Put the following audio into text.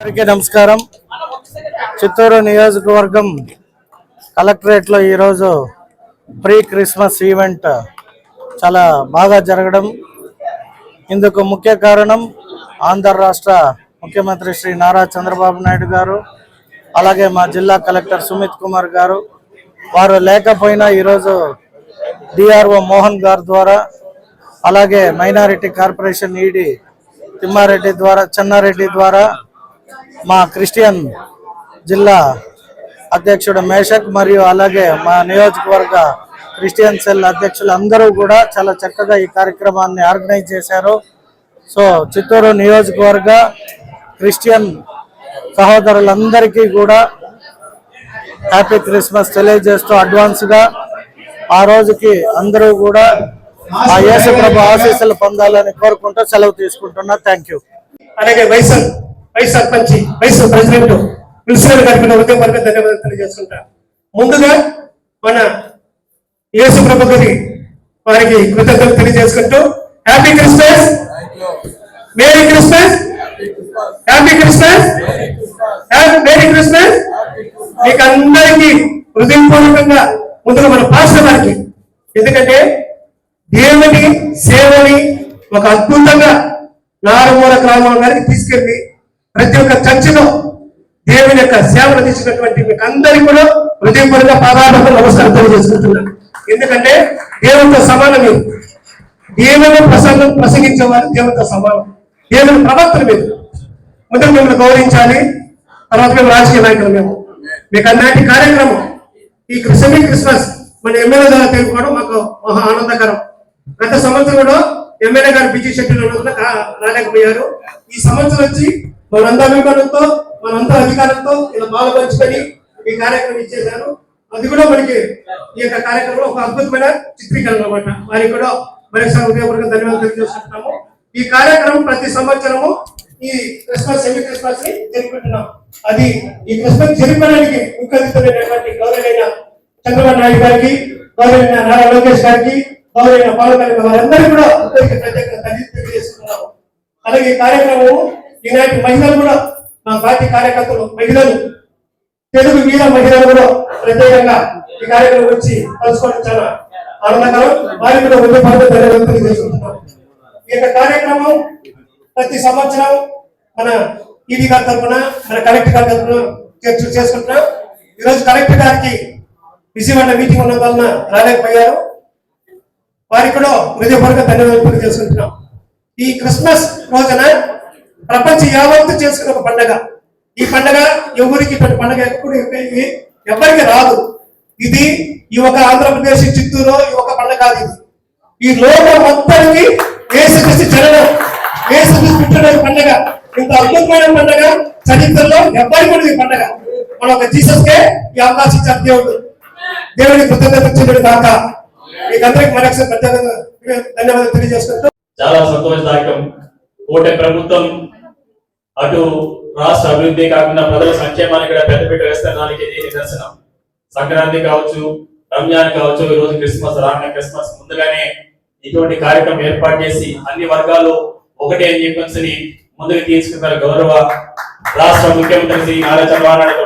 అందరికీ నమస్కారం. చిత్తూరు నియోజకవర్గం కలెక్టరేట్లో ఈరోజు ప్రీ క్రిస్మస్ ఈవెంట్ చాలా బాగా జరగడం. ఇందుకు ముఖ్య కారణం ఆంధ్ర రాష్ట్ర ముఖ్యమంత్రి శ్రీ నారా చంద్రబాబు నాయుడు గారు అలాగే మా జిల్లా కలెక్టర్ సుమిత్ కుమార్ గారు. వారు లేకపోయినా ఈరోజు డిఆర్ఓ మోహన్ గారు ద్వారా అలాగే మైనారిటీ కార్పొరేషన్ ఈడీ తిమ్మారెడ్డి ద్వారా చెన్నారెడ్డి ద్వారా మా క్రిస్టియన్ జిల్లా అధ్యక్షుడు మేషక్ మరియు అలాగే మా నియోజకవర్గ క్రిస్టియన్ సెల్ అధ్యక్షులు అందరూ కూడా చాలా చక్కగా ఈ కార్యక్రమాన్ని ఆర్గనైజ్ చేశారు. సో చిత్తూరు నియోజకవర్గ క్రిస్టియన్ సహోదరులందరికీ కూడా హ్యాపీ క్రిస్మస్ తెలియజేస్తూ అడ్వాన్స్గా ఆ రోజుకి అందరూ కూడా ఆ యేసు ప్రభు ఆశీస్సులు పొందాలని కోరుకుంటూ సెలవు తీసుకుంటున్నా. Thank you. అలాగే వైసన్ vice sarpanch vice president municipal గడిపిన నా ఉద్యోగ ధన్యవాదాలు తెలియజేసుకుంటా. ముందుగా మన యేసు ప్రభు వారికి కృతజ్ఞతలు తెలియజేసుకుంటూ happy Christmas! Merry Christmas! Happy Christmas! Merry Christmas! మీకు అందరికీ హృదయపూర్వకంగా ముందుగా మన పాస్టర్ వారికి ఎందుకంటే దేవుని సేవని ఒక అద్భుతంగా నారుమూల గ్రామం గారికి తీసుకెళ్ళి ప్రతి ఒక్క చర్చిలో దేవుని యొక్క సేవలు తీసినటువంటి మీకు అందరికీ కూడా హృదయపూర్వక పాదాలకు నమస్కారం తెలియజేసుకుంటున్నాను. ఎందుకంటే దేవునితో సమానం మీరు దేవుని ప్రసంగం ప్రసంగించేవారు దేవునితో సమానం. దేవుని ప్రవర్తన మీరు ముందు మిమ్మల్ని గౌరవించాలి. తర్వాత మేము రాజకీయ నాయకులు మేము. మీకు అన్నటి కార్యక్రమం ఈ సెమీ క్రిస్మస్ మన ఎమ్మెల్యే ద్వారా తెలుపుకోవడం మాకు మహా ఆనందకరం. గత సంవత్సరం కూడా ఎమ్మెల్యే గారు బిజీ షెడ్యూల్ రాలేకపోయారు. ఈ సంవత్సరం వచ్చి మనంతా అభిమానంతో మనంతా అధికారంతో ఇలా పాల్పంచుకొని ఈ కార్యక్రమం ఇచ్చేశాను అది కూడా మనకి ఈ యొక్క కార్యక్రమంలో ఒక అద్భుతమైన చిత్రీకరణ అన్నమాట. వారికి కూడా మరొకసారి ఉదయపూర్వక ధన్యవాదాలు తెలియజేస్తున్నాము ఈ కార్యక్రమం ప్రతి సంవత్సరము ఈ క్రిస్మస్ సెమీ క్రిస్మస్ని జరుపుకుంటున్నాం. అది ఈ క్రిస్మస్ జరపడానికి ముఖ్యమైనటువంటి గౌరవైన చంద్రబాబు నాయుడు గారికి గౌరవైన నారా లోకేష్ గారికి గౌరవైన పవన్ కళ్యాణ్ వారందరూ కూడా ప్రత్యేక తెలియజేస్తున్నాము అలాగే ఈ కార్యక్రమం ఈనాటి మహిళలు కూడా మా పార్టీ కార్యకర్తలు మహిళలు తెలుగు వీర మహిళలు కూడా ప్రత్యేకంగా ఈ కార్యక్రమం వచ్చి కలుసుకోవడం చాలా ఆనందకరం వారికి కూడా ఉద్యోగాలు తెలియజేస్తున్నాం ఈ యొక్క కార్యక్రమం ప్రతి సంవత్సరం మన ఈడీ గారి తరఫున మన కలెక్టర్ గారి తరఫున చర్చలు చేసుకుంటున్నాం. ఈరోజు కలెక్టర్ గారికి విజయవాడ మీటింగ్ ఉన్న వలన రాలేకపోయారు. వారికి కూడా హృదయపూర్వక ధన్యవాదాలు తెలియజేసుకుంటున్నాం. ఈ క్రిస్మస్ రోజున ప్రపంచ యావత్తు చేసుకున్న ఒక పండగ. ఈ పండగ ఎవరికి ఇటువంటి పండగ ఎప్పుడు ఇది ఎవరికి రాదు. ఇది ఈ ఒక ఆంధ్రప్రదేశ్ చిత్తూరు ఈ ఒక పండగ కాదు ఇది. ఈ లోకం మొత్తానికి ఏసుక్రీస్తు జననం. ఏసుక్రీస్తు పుట్టిన పండగ. ఇంత అద్భుతమైన పండగ చరిత్రలో ఎవ్వరికి కూడా ఈ పండగ. మన ఒక జీసస్ కే ఈ అవకాశం ఇచ్చారు దేవుడు. దేవుడికి కృతజ్ఞత చెల్లుడు కాక మీకందరికి మరొకసారి ప్రత్యేక ధన్యవాదాలు తెలియజేసుకుంటూ. చాలా సంతోషదాయకం. ఓటే ప్రభుత్వం అటు రాష్ట్ర అభివృద్ధి కాకుండా ప్రజల సంక్షేమానికి కూడా పెద్దపీట వేస్తానికి ఇది నిదర్శనం. సంక్రాంతి కావచ్చు రంజాన్ కావచ్చు ఈ రోజు క్రిస్మస్ రానున్న క్రిస్మస్ ముందుగానే ఇటువంటి కార్యక్రమం ఏర్పాటు చేసి అన్ని వర్గాలు ఒకటే అని చెప్పేసి ముందుకు తీసుకున్న గౌరవ రాష్ట్ర ముఖ్యమంత్రి శ్రీ నారా చంద్రబాబు